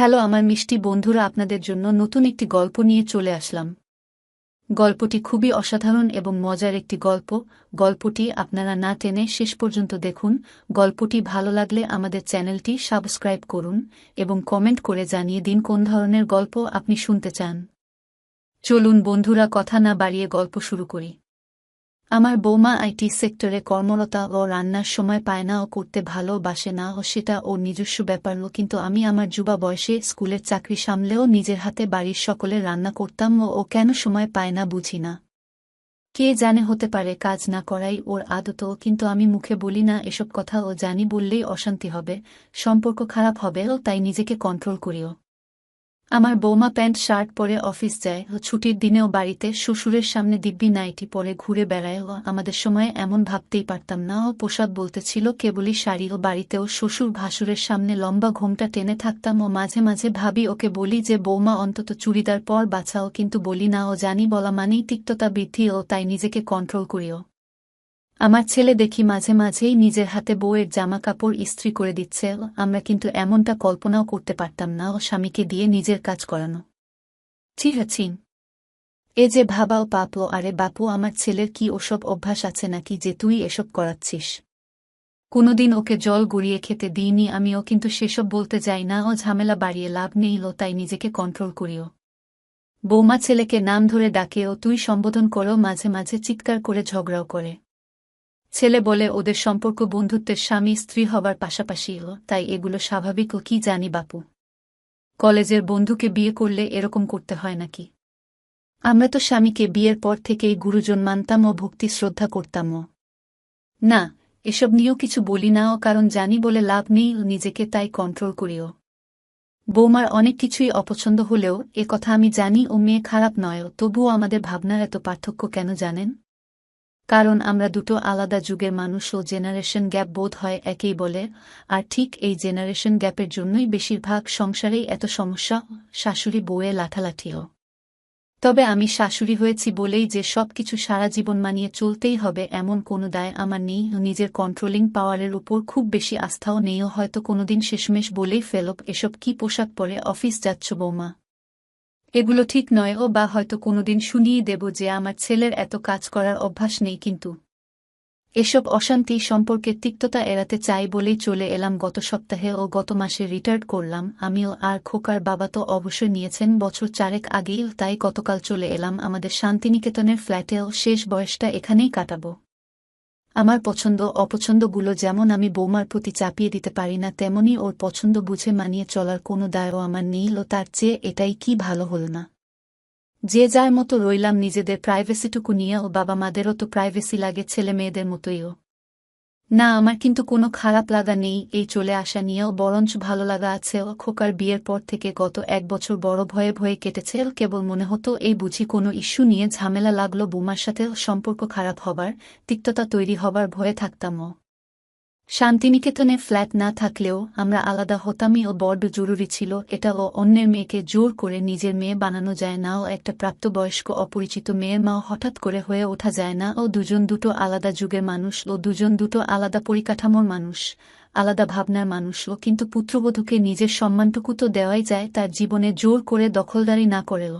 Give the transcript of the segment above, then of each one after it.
Hello, আমার মিষ্টি বন্ধুরা, আপনাদের জন্য নতুন একটি গল্প নিয়ে চলে আসলাম। গল্পটি খুবই অসাধারণ এবং মজার একটি গল্প। গল্পটি আপনারা না টেনে শেষ পর্যন্ত দেখুন। গল্পটি ভালো লাগলে আমাদের চ্যানেলটি সাবস্ক্রাইব করুন এবং কমেন্ট করে জানিয়ে দিন কোন ধরনের গল্প আপনি শুনতে চান। চলুন বন্ধুরা, কথা না বাড়িয়ে গল্প শুরু করি। আমার বৌমা আইটি সেক্টরে কর্মরতা ও রান্নার সময় পায় না ও করতে ভালোবাসে না ও সেটা ওর নিজস্ব ব্যাপার কিন্তু আমি আমার যুবা বয়সে স্কুলের চাকরি সামলেও নিজের হাতে বাড়ির সকলে রান্না করতাম ও ও কেন সময় পায় না বুঝি না। কে জানে হতে পারে কাজ না করাই ওর আদত কিন্তু আমি মুখে বলি না এসব কথা ও জানি বললেই অশান্তি হবে, সম্পর্ক খারাপ হবে ও তাই নিজেকে কন্ট্রোল করিও আমার বৌমা প্যান্ট, শার্ট পরে অফিস যায় ও ছুটির দিনেও বাড়িতে, শ্বশুরের সামনে দিব্যি নাইটি পরে ঘুরে বেড়ায়। আমাদের সময় এমন ভাবতেই পারতাম না। ও পোশাক বলতেছিল, কেবলই শাড়ি ও বাড়িতেও শ্বশুর ভাসুরের সামনে লম্বা ঘোমটা টেনে থাকতাম। ও মাঝে মাঝে ভাবি, ওকে বলি যে, বৌমা, অন্তত চুড়িদার পর বাছাও কিন্তু বলি না, ও জানি বলা মানেই তিক্ততা বৃদ্ধি, ও তাই নিজেকে কন্ট্রোল করিও। আমার ছেলে দেখি মাঝে মাঝেই নিজের হাতে বউয়ের জামা কাপড় ইস্ত্রি করে দিচ্ছে, আমরা কিন্তু এমনটা কল্পনাও করতে পারতাম না ও স্বামীকে দিয়ে নিজের কাজ করানো। চিহাচিন এ যে ভাবাও পাপো আরে বাপু, আমার ছেলের কি ওসব অভ্যাস আছে নাকি যে তুই এসব করাচ্ছিস? কোনোদিন ওকে জল গড়িয়ে খেতে দিইনি আমিও কিন্তু সেসব বলতে যাই না, ও ঝামেলা বাড়িয়ে লাভ নেই লো, তাই নিজেকে কন্ট্রোল করিও। বৌমা ছেলেকে নাম ধরে ডাকে ও, তুই সম্বোধন করো, মাঝে মাঝে চিৎকার করে ঝগড়াও করে। ছেলে বলে ওদের সম্পর্ক বন্ধুত্বের স্বামী স্ত্রী হবার পাশাপাশি, ও তাই এগুলো স্বাভাবিক ও কি জানি বাপু। কলেজের বন্ধুকে বিয়ে করলে এরকম করতে হয় নাকি? আমরা তো স্বামীকে বিয়ের পর থেকেই গুরুজন মানতাম ও ভক্তি শ্রদ্ধা করতামও না, এসব নিয়েও কিছু বলি না ও, কারণ জানি বলে লাভ নেই ও, নিজেকে তাই কন্ট্রোল করিও বৌমার অনেক কিছুই অপছন্দ হলেও, এ কথা আমি জানি ও মেয়ে খারাপ নয় তবুও আমাদের ভাবনার এত পার্থক্য কেন জানেন? কারণ আমরা দুটো আলাদা যুগের মানুষ ও জেনারেশন গ্যাপ বোধ হয় একেই বলে, আর ঠিক এই জেনারেশন গ্যাপের জন্যই বেশিরভাগ সংসারেই এত সমস্যা, শাশুড়ি বউয়ে লাঠালাঠিও। তবে আমি শাশুড়ি হয়েছি বলেই যে সব কিছু সারা জীবন মানিয়ে চলতেই হবে এমন কোনো দায় আমার নেই, নিজের কন্ট্রোলিং পাওয়ারের উপর খুব বেশি আস্থাও নেইও হয়তো কোনোদিন শেষমেশ বলেই ফেলব এসব কি পোশাক পরে অফিস যাচ্ছ বৌমা? এগুলো ঠিক নয় ও বা হয়তো কোনোদিন শুনিয়ে দেব যে আমার ছেলের এত কাজ করার অভ্যাস নেই কিন্তু। এসব অশান্তি সম্পর্কে তিক্ততা এড়াতে চাই বলেই চলে এলাম গত সপ্তাহে ও গত মাসে রিটায়ার্ড করলাম। আমিও আর খোকার বাবা তো অবশ্যই নিয়েছেন বছর চারেক আগেই, তাই গতকাল চলে এলাম আমাদের শান্তিনিকেতনের ফ্ল্যাটেও শেষ বয়সটা এখানেই কাটাবো। আমার পছন্দ অপছন্দগুলো যেমন আমি বৌমার প্রতি চাপিয়ে দিতে পারি না, তেমনি ওর পছন্দ বুঝে মানিয়ে চলার কোনো দায়ও আমার নেই ও তার চেয়ে এটাই কি ভালো হল না। যে যার মতো রইলাম নিজেদের প্রাইভেসিটুকু নিয়ে ও বাবা মাদেরও তো প্রাইভেসি লাগে ছেলে মেয়েদের মতোইও না, আমার কিন্তু কোনো খারাপ লাগা নেই, এই চলে আসা নিয়েও বরঞ্চ ভালো লাগা আছে খোকার বিয়ের পর থেকে গত এক বছর বড় ভয়ে ভয়ে কেটেছে। কেবল মনে হতো, এই বুঝি কোনো ইস্যু নিয়ে ঝামেলা লাগল, বোমার সাথে সম্পর্ক খারাপ হবার, তিক্ততা তৈরি হবার ভয়ে থাকতামও শান্তিনিকেতনে ফ্ল্যাট না থাকলেও আমরা আলাদা হতামই ও বড্ড জরুরি ছিল, এটা ও অন্যের মেয়েকে জোর করে নিজের মেয়ে বানানো যায় না ও একটা প্রাপ্তবয়স্ক অপরিচিত মেয়ের মাও হঠাৎ করে হয়ে ওঠা যায় না ও দুজন দুটো আলাদা যুগের মানুষ ও দুজন দুটো আলাদা পরিকাঠামোর মানুষ, আলাদা ভাবনার মানুষও কিন্তু পুত্রবধূকে নিজের সম্মানটুকু তো দেওয়াই যায় তার জীবনে জোর করে দখলদারি না করেও।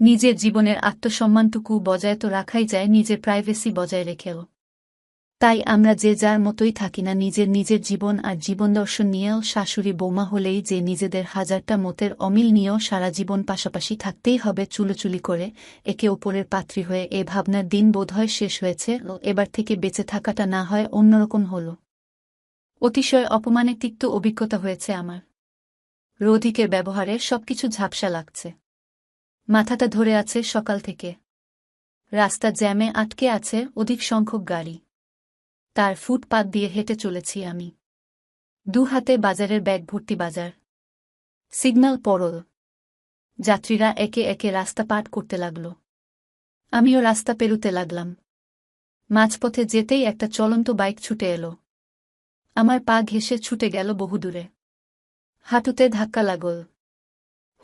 নিজের জীবনের আত্মসম্মানটুকু বজায় তো রাখাই যায়, নিজের প্রাইভেসি বজায় রেখেও। তাই আমরা যে যার মতোই থাকি না, নিজের নিজের জীবন আর জীবন দর্শন নিয়েও শাশুড়ি বৌমা হলেই যে নিজেদের হাজারটা মতের অমিল নিয়েও সারা জীবন পাশাপাশি থাকতেই হবে চুলোচুলি করে, একে ওপরের পাত্রী হয়ে এ ভাবনার দিন বোধহয় শেষ হয়েছে। এবার থেকে বেঁচে থাকাটা না হয় অন্যরকম হল। অতিশয় অপমানে তিক্ত অভিজ্ঞতা হয়েছে আমার। রোধিকের ব্যবহারে সবকিছু ঝাপসা লাগছে। মাথাটা ধরে আছে সকাল থেকে। রাস্তা জ্যামে আটকে আছে অধিক সংখ্যক গাড়ি। তার ফুটপাত দিয়ে হেঁটে চলেছি আমি। দু হাতে বাজারের ব্যাগ ভর্তি বাজার। সিগন্যাল পরল। যাত্রীরা একে একে রাস্তা পাট করতে লাগল। আমিও রাস্তা পেরুতে লাগলাম। মাঝপথে যেতেই একটা চলন্ত বাইক ছুটে এলো। আমার পা ঘেসে ছুটে গেল বহুদূরে। হাঁটুতে ধাক্কা লাগল।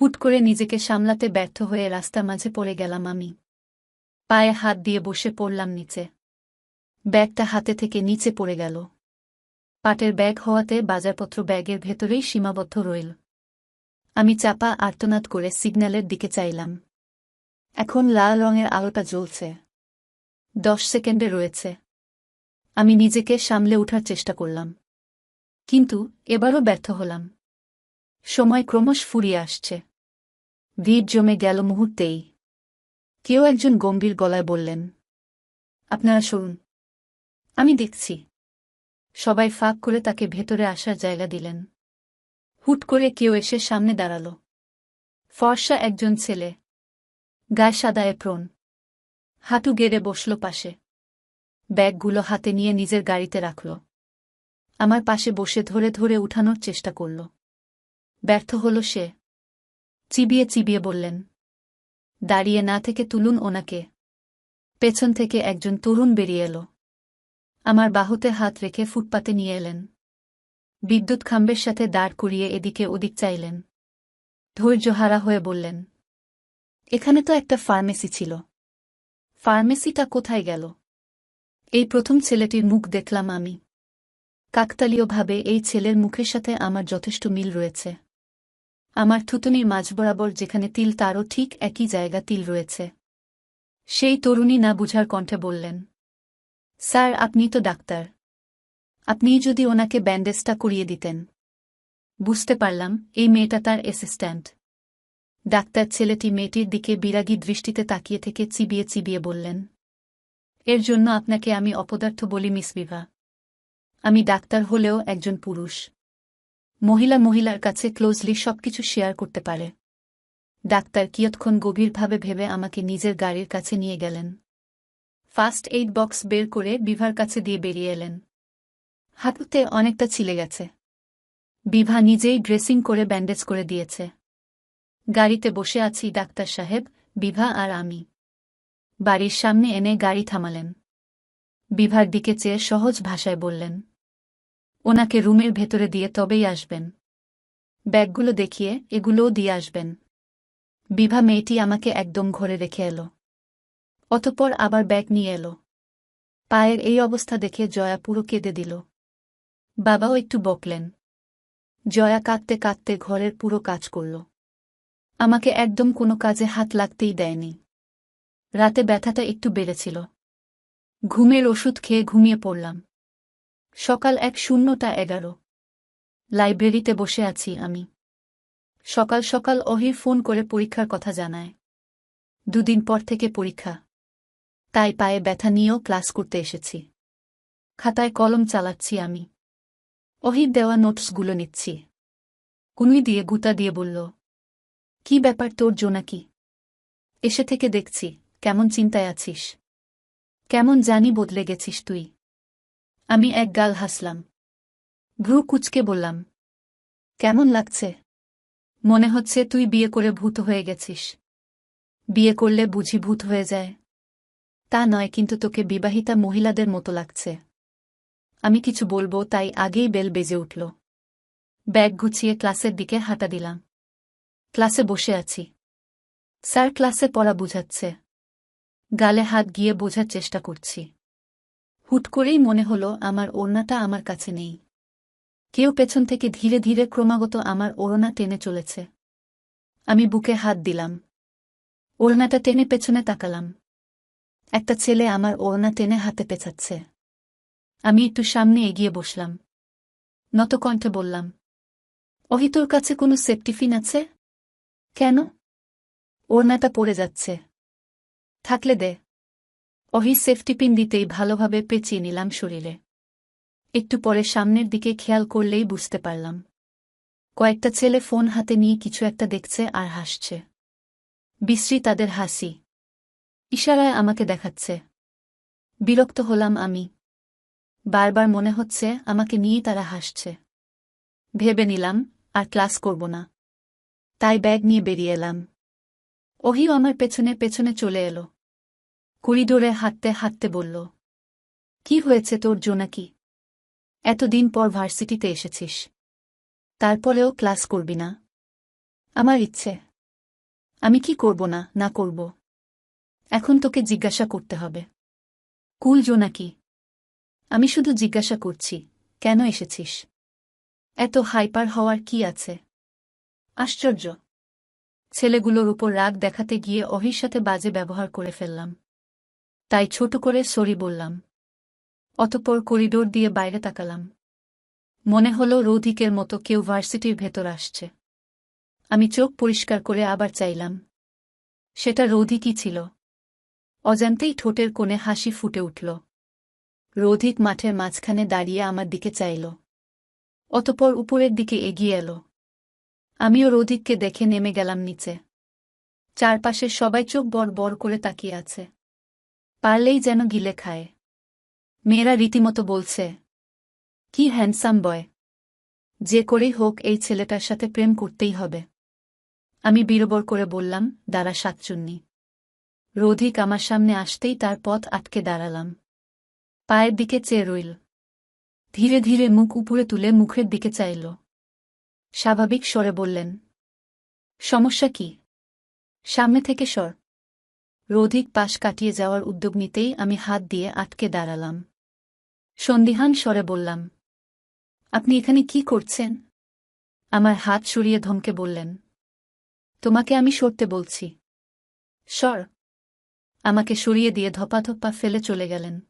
হুট করে নিজেকে সামলাতে ব্যর্থ হয়ে রাস্তা মাঝে পড়ে গেলাম আমি। পায়ে হাত দিয়ে বসে পড়লাম নিচে। ব্যাগটা হাতে থেকে নিচে পড়ে গেল। পাটের ব্যাগ হওয়াতে বাজারপত্র ব্যাগের ভেতরেই সীমাবদ্ধ রইল। আমি চাপা আর্তনাদ করে সিগন্যালের দিকে চাইলাম। এখন লাল রঙের আলোটা জ্বলছে। দশ সেকেন্ডে রয়েছে। আমি নিজেকে সামলে ওঠার চেষ্টা করলাম। কিন্তু এবারও ব্যর্থ হলাম। সময় ক্রমশ ফুরিয়ে আসছে। ভিড় জমে গেল মুহূর্তেই। কেউ একজন গম্ভীর গলায় বললেন, আপনারা শুনুন আমি দেখছি। সবাই ফাঁক করে তাকে ভেতরে আসার জায়গা দিলেন। হুট করে কেউ এসে সামনে দাঁড়াল। ফর্সা একজন ছেলে। গায়ে সাদায় এপ্রন হাঁটু গেড়ে বসল পাশে। ব্যাগগুলো হাতে নিয়ে নিজের গাড়িতে রাখল। আমার পাশে বসে ধরে ধরে উঠানোর চেষ্টা করল। ব্যর্থ হল সে। চিবিয়ে চিবিয়ে বললেন, দাঁড়িয়ে না থেকে তুলুন ওনাকে। পেছন থেকে একজন তরুণ বেরিয়ে এলো। আমার বাহুতে হাত রেখে ফুটপাতে নিয়ে এলেন। বিদ্যুৎ খাম্বের সাথে দাঁড় করিয়ে এদিকে ওদিক চাইলেন। ধৈর্যহারা হয়ে বললেন, এখানে তো একটা ফার্মেসি ছিল। ফার্মেসিটা কোথায় গেল? এই প্রথম ছেলেটির মুখ দেখলাম আমি। কাকতালীয়ভাবে এই ছেলের মুখের সাথে আমার যথেষ্ট মিল রয়েছে। আমার থুতনির মাঝ বরাবর যেখানে তিল তারও ঠিক একই জায়গা তিল রয়েছে। সেই তরুণী না বুঝার কণ্ঠে বললেন স্যার, আপনি তো ডাক্তার। আপনি যদি ওনাকে ব্যান্ডেজটা করিয়ে দিতেন। বুঝতে পারলাম, এই মেয়েটা তার অ্যাসিস্ট্যান্ট। ডাক্তার ছেলেটি মেয়েটির দিকে বিরাগী দৃষ্টিতে তাকিয়ে থেকে চিবিয়ে চিবিয়ে বললেন, এর জন্য আপনাকে আমি অপদার্থ বলি, মিস বিভা। আমি ডাক্তার হলেও একজন পুরুষ। মহিলা মহিলার কাছে ক্লোজলি সবকিছু শেয়ার করতে পারে। ডাক্তার কিয়ৎক্ষণ গভীরভাবে ভেবে আমাকে নিজের গাড়ির কাছে নিয়ে গেলেন। ফার্স্ট এইড বক্স বের করে বিভার কাছে দিয়ে বেরিয়ে এলেন। হাঁটুতে অনেকটা ছিলে গেছে। বিভা নিজেই ড্রেসিং করে ব্যান্ডেজ করে দিয়েছে। গাড়িতে বসে আছি ডাক্তার সাহেব, বিভা আর আমি। বাড়ির সামনে এনে গাড়ি থামালেন। বিভার দিকে চেয়ে সহজ ভাষায় বললেন, ওনাকে রুমের ভেতরে দিয়ে তবেই আসবেন। ব্যাগগুলো দেখিয়ে এগুলোও দিয়ে আসবেন। বিভা মেয়েটি আমাকে একদম ঘরে রেখে এলো। অতপর আবার ব্যাগ নিয়ে এলো। পায়ের এই অবস্থা দেখে জয়া পুরো কেঁদে দিল। বাবাও একটু বকলেন। জয়া কাঁদতে কাঁদতে ঘরের পুরো কাজ করল। আমাকে একদম কোনো কাজে হাত লাগতেই দেয়নি। রাতে ব্যথাটা একটু বেড়েছিল। ঘুমের ওষুধ খেয়ে ঘুমিয়ে পড়লাম। সকাল এক শূন্যটা এগারো। লাইব্রেরিতে বসে আছি আমি। সকাল সকাল অহির ফোন করে পরীক্ষার কথা জানায়। দুদিন পর থেকে পরীক্ষা। তাই পায়ে ব্যথা নিয়েও ক্লাস করতে এসেছি। খাতায় কলম চালাচ্ছি আমি। অহির দেওয়া নোটসগুলো নিচ্ছি। কুনুই দিয়ে গুতা দিয়ে বলল, কি ব্যাপার তোর জোনাকি এসে থেকে দেখছি, কেমন চিন্তায় আছিস? কেমন জানি বদলে গেছিস তুই আমি এক গাল হাসলাম। ভ্রু কুচকে বললাম, কেমন লাগছে? মনে হচ্ছে তুই বিয়ে করে ভূত হয়ে গেছিস। বিয়ে করলে বুঝি ভূত হয়ে যায়। তা নয়, কিন্তু তোকে বিবাহিতা মহিলাদের মতো লাগছে। আমি কিছু বলব, তাই আগেই বেল বেজে উঠল। ব্যাগ গুছিয়ে ক্লাসের দিকে হাঁটা দিলাম। ক্লাসে বসে আছি। স্যার ক্লাসে পড়া বুঝাচ্ছে। গালে হাত গিয়ে বোঝার চেষ্টা করছি। হুট করেই মনে হল, আমার ওড়নাটা আমার কাছে নেই। কেউ পেছন থেকে ধীরে ধীরে ক্রমাগত আমার ওড়না টেনে চলেছে। আমি বুকে হাত দিলাম। ওড়নাটা টেনে পেছনে তাকালাম। একটা ছেলে আমার ওড়না টেনে হাতে পেঁচাচ্ছে। আমি একটু সামনে এগিয়ে বসলাম। নত কণ্ঠে বললাম অহি তোর কাছে কোনো সেফটিফিন আছে? কেন? ওড়নাটা পড়ে যাচ্ছে। থাকলে দে। অহি সেফটিপিন দিতেই ভালোভাবে পেঁচিয়ে নিলাম শরীরে। একটু পরে সামনের দিকে খেয়াল করলেই বুঝতে পারলাম। কয়েকটা ছেলে ফোন হাতে নিয়ে কিছু একটা দেখছে আর হাসছে। বিশ্রী তাদের হাসি। ইশারায় আমাকে দেখাচ্ছে। বিরক্ত হলাম আমি। বারবার মনে হচ্ছে আমাকে নিয়ে তারা হাসছে। ভেবে নিলাম, আর ক্লাস করব না। তাই ব্যাগ নিয়ে বেরিয়ে এলাম। ওহিও আমার পেছনে পেছনে চলে এলো। করিডোরে হাঁটতে হাঁটতে বলল, কি হয়েছে তোর জোনাকি এতদিন পর ভার্সিটিতে এসেছিস। তারপরেও ক্লাস করবি না। আমার ইচ্ছে। আমি কি করব না না করব। এখন তোকে জিজ্ঞাসা করতে হবে। কুল, জোনাকি, আমি শুধু জিজ্ঞাসা করছি, কেন এসেছিস? এত হাইপার হওয়ার কি আছে? আশ্চর্য। ছেলেগুলোর উপর রাগ দেখাতে গিয়ে অহির সাথে বাজে ব্যবহার করে ফেললাম। তাই ছোট করে সরি বললাম। অতপর করিডোর দিয়ে বাইরে তাকালাম। মনে হলো রৌধিকের মতো কেউ ভার্সিটির ভেতর আসছে। আমি চোখ পরিষ্কার করে আবার চাইলাম, সেটা রৌধিকই ছিল। অজান্তেই ঠোঁটের কোণে হাসি ফুটে উঠল। রৌধিক মাঠের মাঝখানে দাঁড়িয়ে আমার দিকে চাইল। অতপর উপরের দিকে এগিয়ে এলো। আমিও রৌধিককে দেখে নেমে গেলাম নিচে। চারপাশে সবাই চোখ বড় বড় করে তাকিয়ে আছে। পারলেই যেন গিলে খায়। মেয়েরা রীতিমতো বলছে, কি হ্যান্ডসাম বয়। যে করেই হোক এই ছেলেটার সাথে প্রেম করতেই হবে। আমি বিরবর করে বললাম, দাঁড়া, সাতচুন্নি। রোধিক আমার সামনে আসতেই তার পথ আটকে দাঁড়ালাম। পায়ের দিকে চেয়ে রইল। ধীরে ধীরে মুখ উপরে তুলে মুখের দিকে চাইল। স্বাভাবিক স্বরে বললেন, সমস্যা কি? সামনে থেকে সর। রোধিক পাশ কাটিয়ে যাওয়ার উদ্যোগ নিতেই আমি হাত দিয়ে আটকে দাঁড়ালাম। সন্দিহান স্বরে বললাম, আপনি এখানে কি করছেন? আমার হাত সরিয়ে ধমকে বললেন, তোমাকে আমি সরতে বলছি। সর। আমাকে সরিয়ে দিয়ে ধপাধপা ফেলে চলে গেলেন।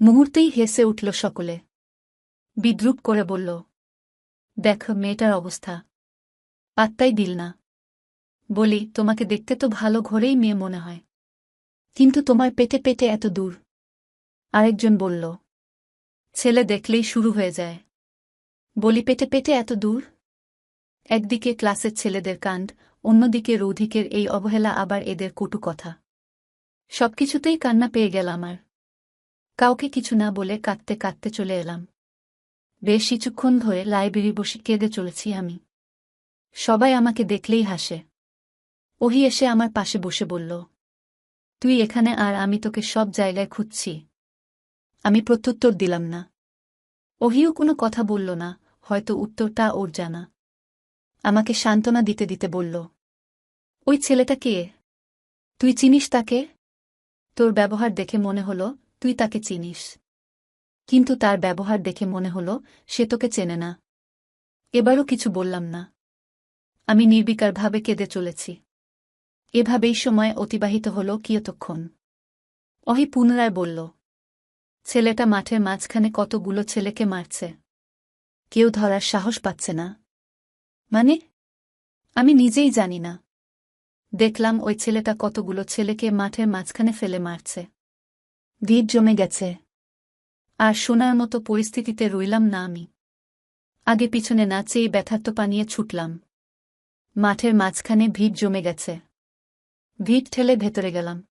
মুহূর্তেই হেসে উঠল সকলে। বিদ্রুপ করে বলল, দেখ, মেয়েটার অবস্থা। পাত্তাই দিল না। বলি, তোমাকে দেখতে তো ভালো ঘরেই মেয়ে মনে হয়। কিন্তু তোমার পেটে পেটে এত দূর। আরেকজন বলল, ছেলে দেখলেই শুরু হয়ে যায়। বলি, পেটে পেটে এত দূর? একদিকে ক্লাসের ছেলেদের কাণ্ড, অন্যদিকে রৌধিকের এই অবহেলা, আবার এদের কটু কথা। সবকিছুতেই কান্না পেয়ে গেল আমার কাউকে কিছু না বলে কাঁদতে কাঁদতে চলে এলাম। বেশ কিছুক্ষণ ধরে লাইব্রেরি বসে কেঁদে চলেছি আমি। সবাই আমাকে দেখলেই হাসে। ওহি এসে আমার পাশে বসে বলল, তুই এখানে আর আমি তোকে সব জায়গায় খুঁজছি। আমি প্রত্যুত্তর দিলাম না। ওহিও কোনো কথা বলল না, হয়তো উত্তরটা ওর জানা। আমাকে সান্ত্বনা দিতে দিতে বলল, ওই ছেলেটা কে? তুই চিনিস তাকে? তোর ব্যবহার দেখে মনে হলো, তুই তাকে চিনিস। কিন্তু তার ব্যবহার দেখে মনে হলো, সে তোকে চেনে না। এবারও কিছু বললাম না। আমি নির্বিকারভাবে কেঁদে চলেছি। এভাবেই সময় অতিবাহিত হল কিয়তক্ষণ। অহি পুনরায় বলল, ছেলেটা মাঠের মাঝখানে কতগুলো ছেলেকে মারছে। কেউ ধরার সাহস পাচ্ছে না। মানে? আমি নিজেই জানি না। দেখলাম ওই ছেলেটা কতগুলো ছেলেকে মাঠের মাঝখানে ফেলে মারছে। ভিড় জমে গেছে। আর শোনার মতো পরিস্থিতিতে রইলাম না আমি। আগে পিছনে না চেয়ে ব্যথার্ত পানিয়ে ছুটলাম। মাঠের মাঝখানে ভিড় জমে গেছে। ভিড় ঠেলে ভেতরে গেলাম।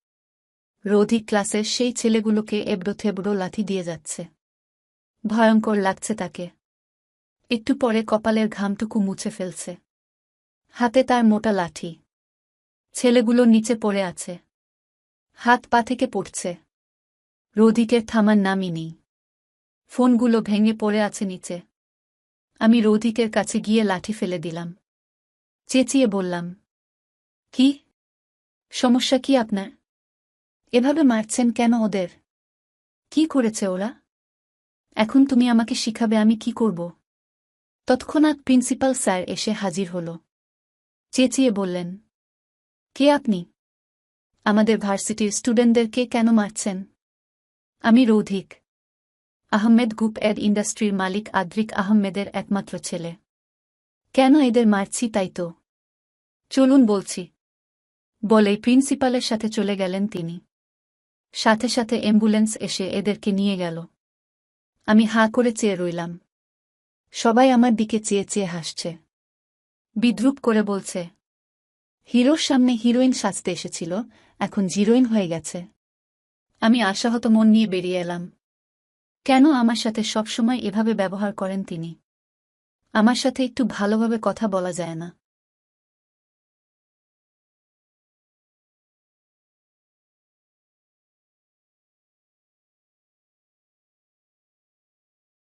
রোধি ক্লাসের সেই ছেলেগুলোকে এবড়ো থেবড়ো লাথি দিয়ে যাচ্ছে। ভয়ঙ্কর লাগছে তাকে। একটু পরে কপালের ঘামটুকু মুছে ফেলছে। হাতে তার মোটা লাঠি। ছেলেগুলো নিচে পড়ে আছে। হাত পা থেকে পড়ছে। রোধিকের থামার নামই নেই। ফোনগুলো ভেঙে পড়ে আছে নিচে। আমি রৌধিকের কাছে গিয়ে লাঠি ফেলে দিলাম। চেঁচিয়ে বললাম, কি? সমস্যা কি আপনার? এভাবে মারছেন কেন ওদের? কি করেছে ওরা? এখন তুমি আমাকে শিখাবে আমি কি করব? তৎক্ষণাৎ প্রিন্সিপাল স্যার এসে হাজির হল। চেঁচিয়ে বললেন কে আপনি? আমাদের ভার্সিটির স্টুডেন্টদেরকে কেন মারছেন? আমি রৌধিক। আহমেদ গ্রুপ এর ইন্ডাস্ট্রির মালিক আদ্রিক আহমেদের একমাত্র ছেলে। কেন এদের মারছি তাই তো? চলুন বলছি। বলে প্রিন্সিপালের সাথে চলে গেলেন তিনি। সাথে সাথে অ্যাম্বুলেন্স এসে এদেরকে নিয়ে গেল। আমি হাঁ করে চেয়ে রইলাম। সবাই আমার দিকে চেয়ে চেয়ে হাসছে। বিদ্রুপ করে বলছে হিরোর সামনে হিরোইন সাজতে এসেছিল, এখন জিরোইন হয়ে গেছে। আমি আশাহত মন নিয়ে বেরিয়ে এলাম। কেন আমার সাথে সবসময় এভাবে ব্যবহার করেন তিনি? আমার সাথে একটু ভালোভাবে কথা বলা যায় না।